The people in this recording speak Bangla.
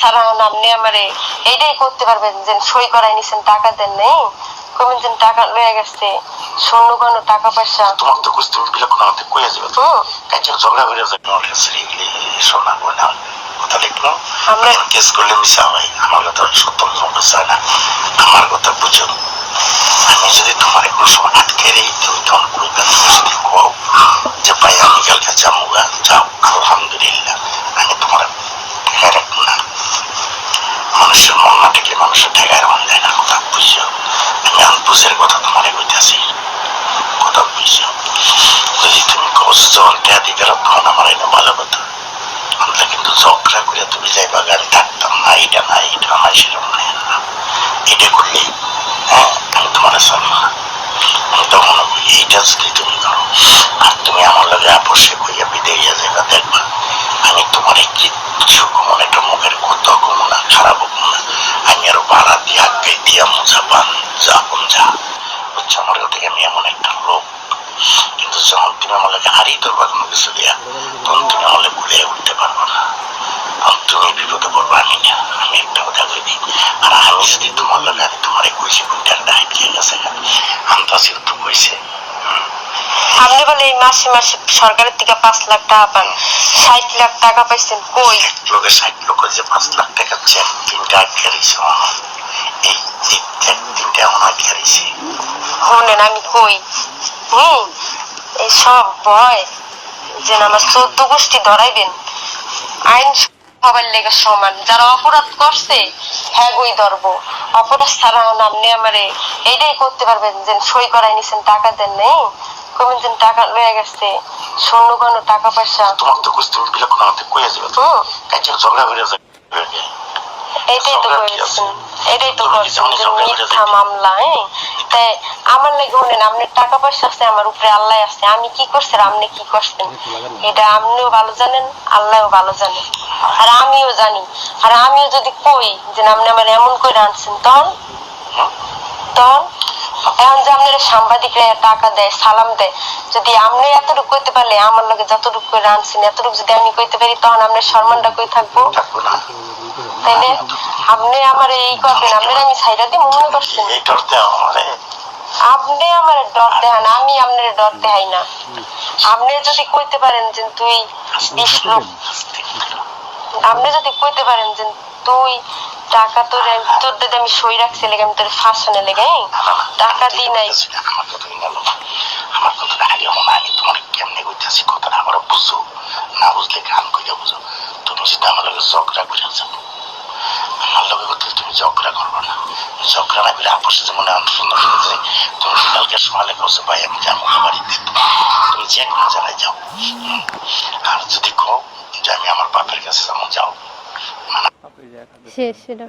ছাড়া হন আপনি আমারে এইটাই করতে পারবেন যে সই করাই নিছেন টাকা দেন নেই। কমেন যেন টাকা লয়ে গেছে শূন্য কোনো টাকা পয়সা। তোমার তো কুস্তি কোন আমাকে কইয়া যাবে। তো হুম। কাজে ঝগড়া করে যাবে কাছে এগুলি শোনা বলে কথা লিখলো আমরা কেস করলে মিশা হয় আমার কথা সত্য কথা চায় না। আমার কথা বুঝো তুমি কস জল দিতে তখন আমার এনে ভালো কথা। আমরা কিন্তু ঝগড়া করে তুমি যাইবা গাড়ি থাকতাম না এটা না এটা না সেরকম না। এটা করলে হ্যাঁ আমি তোমার চলবো আমি তখন এইটা যদি তুমি করো। আর তুমি আমার লগে আপসে কইয়া বিদাইয়া যাইবা, দেখবা, আমি তোমার কিচ্ছু কমন একটা মুখের কথা কমো না খারাপ হব না। আমি আরও ভাড়া দিয়া আগে দিয়া মোজা পান যা কোন যা। বুঝছ? আমার থেকে আমি এমন একটা লোক কিন্তু যখন তুমি লাগে হারিয়ে ধরবা কোনো কিছু দিয়া তখন তুমি আমাকে ভুলে উঠতে পারব না। তখন তুমি বিপদে পড়ব আমি না আমি একটা কথা কই আর আমি যদি তোমার লাগে আমি তোমার কইছি কোনটার ডাইট খেয়ে গেছে আন্দাজ তো কইছে। আপনি বলে এই মাসে মাসে সরকারের থেকে পাঁচ লাখ টাকা পান। ষাট লাখ টাকা পাইছেন কই? লোকের ষাট লোক যে পাঁচ লাখ টাকা চেক তিনটা আটকে রয়েছে এই তিনটা এমন আটকে রয়েছে শুনেন আমি কই। হুম এই সব ভয় যে আমার চোদ্দ গোষ্ঠী ধরাইবেন। আইন সবার লেগে সমান। যারা অপরাধ করছে হ্যাঁ গই ধরবো। অপরাধ ছাড়া আপনি আমারে। এইটাই করতে পারবেন যে সই করাই নিছেন টাকা দেন নেই। কবেন যেন টাকা লয়ে গেছে শূন্য কোনো টাকা পয়সা। তোমার তো বিলক্ষণ আমাদের কইয়া যাবে। তো ঝগড়া করে যাবে। এইটাই তো করেছেন এটাই তো তুমি যে মিথ্যা মামলা হ্যাঁ? তাই আমার লাগে বলেন আপনার টাকা পয়সা আছে আমার উপরে আল্লাহ আছে। আমি কি করছি আপনি কি করছেন? এটা আপনিও ভালো জানেন আল্লাহও ভালো জানেন। আর আমিও জানি। আর আমিও যদি কই যে আপনি আমার এমন করে আনছেন তখন? হুম? তখন? এখন যে আপনার সাংবাদিকরা টাকা দেয় সালাম দেয়। যদি আপনি এতটুকু কইতে পারলে আমার লগে যতটুকু করে আনছেন এতটুকু যদি আমি কইতে পারি তখন আপনার সম্মানটা কই থাকব? তাইলে আপনি আমার এই করবেন আপনার আমি সাইডা দিয়ে মনে করছেন? আপনি আমার ডর দেখান আমি আপনার ডর দেখাই না। আপনি যদি কইতে পারেন যে তুই বিশ আপনি যদি কইতে পারেন যে তুই টাকা তোর তোর যদি আমি সই রাখছি লেগে আমি তোর ফাঁসানে লেগে? টাকা দিই নাই। আমার কথা গেল আমার কথাটা আগে মনে আমি তোমার কেমনে কইতেছি কথাটা আমার বুঝছ না বুঝলে গান কইরা বুঝো। তুমি যদি আমার লগে ঝগড়া করে যাও আমার লগে কথা তুমি ঝগড়া করব না। ঝগড়া না করে আপসে যে মনে আন্দোলন হয়েছে তুমি কালকে সকালে কছো ভাই আমি যাব বাড়িতে তুমি যে কোনো জায়গায় যাও। আর যদি কও যে আমি আমার বাপের কাছে যাব যাও। শেষ সেটা